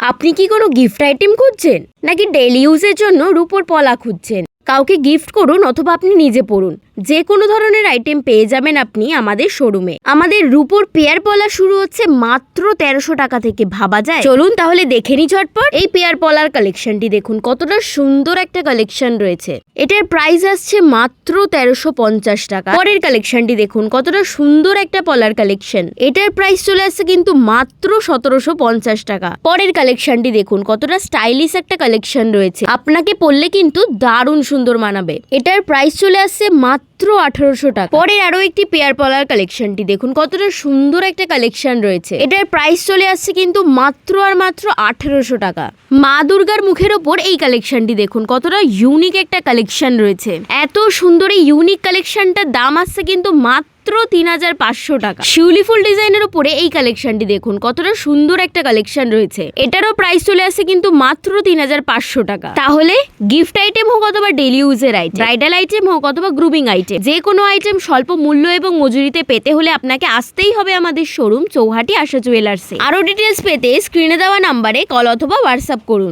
আপনি কি কোনো গিফট আইটেম খুঁজছেন? নাকি ডেইলি ইউজের জন্য রূপোর পলা খুঁজছেন? কাউকে গিফট করুন অথবা আপনি নিজে পড়ুন। যে কোনো ধরনের আইটেম পেয়ে যাবেন আপনি আমাদের শোরুমে আমাদের রূপোর পেয়ার পলা শুরু হচ্ছে মাত্র তেরোশো টাকা থেকে ভাবা যায়। চলুন তাহলে দেখে নি ঝটপট। এই পেয়ার পলার কালেকশনটি দেখুন, কতটা সুন্দর একটা কালেকশন রয়েছে। এটার প্রাইস আসছে মাত্র তেরোশো পঞ্চাশ টাকা। পরের কালেকশনটি দেখুন, কতটা সুন্দর একটা পলার কালেকশন এটার প্রাইস চলে আসছে কিন্তু মাত্র সতেরোশো পঞ্চাশ টাকা। পরের কালেকশনটি দেখুন, কতটা স্টাইলিশ একটা কালেকশন রয়েছে। আপনাকে পড়লে কিন্তু দারুণ সুন্দর মানাবে। এটার প্রাইস চলে আসছে মাত্র আঠারোশো টাকা। পরের আরও একটি পেয়ার পলার কালেকশনটি দেখুন, কতটা সুন্দর একটা কালেকশন রয়েছে। এটার প্রাইস চলে আসছে কিন্তু মাত্র আর মাত্র আঠারোশো টাকা। মা দুর্গার মুখের ওপর এই কালেকশনটি দেখুন, কতটা ইউনিক একটা কালেকশন রয়েছে। এত সুন্দর এই ইউনিক কালেকশনটার দাম আসছে কিন্তু মাত্র তিন হাজার পাঁচশো টাকা। শিউলি ফুল ডিজাইনের উপরে এই কালেকশনটি দেখুন, কতটা সুন্দর একটা কালেকশন রয়েছে। এটারও প্রাইস চলে আসে কিন্তু মাত্র তিন হাজার পাঁচশো টাকা। তাহলে গিফট আইটেম হোক অথবা ডেলি ইউজের আইটেম, ব্রাইডাল আইটেম হোক অথবা গ্রুমিং আইটেম, যে কোনো আইটেম স্বল্প মূল্য এবং মজুরিতে পেতে হলে আপনাকে আসতেই হবে আমাদের শোরুম, চৌহাটি আশা জুয়েলার্সে। আরও ডিটেলস পেতে স্ক্রিনে দেওয়া নাম্বারে কল অথবা হোয়াটসঅ্যাপ করুন।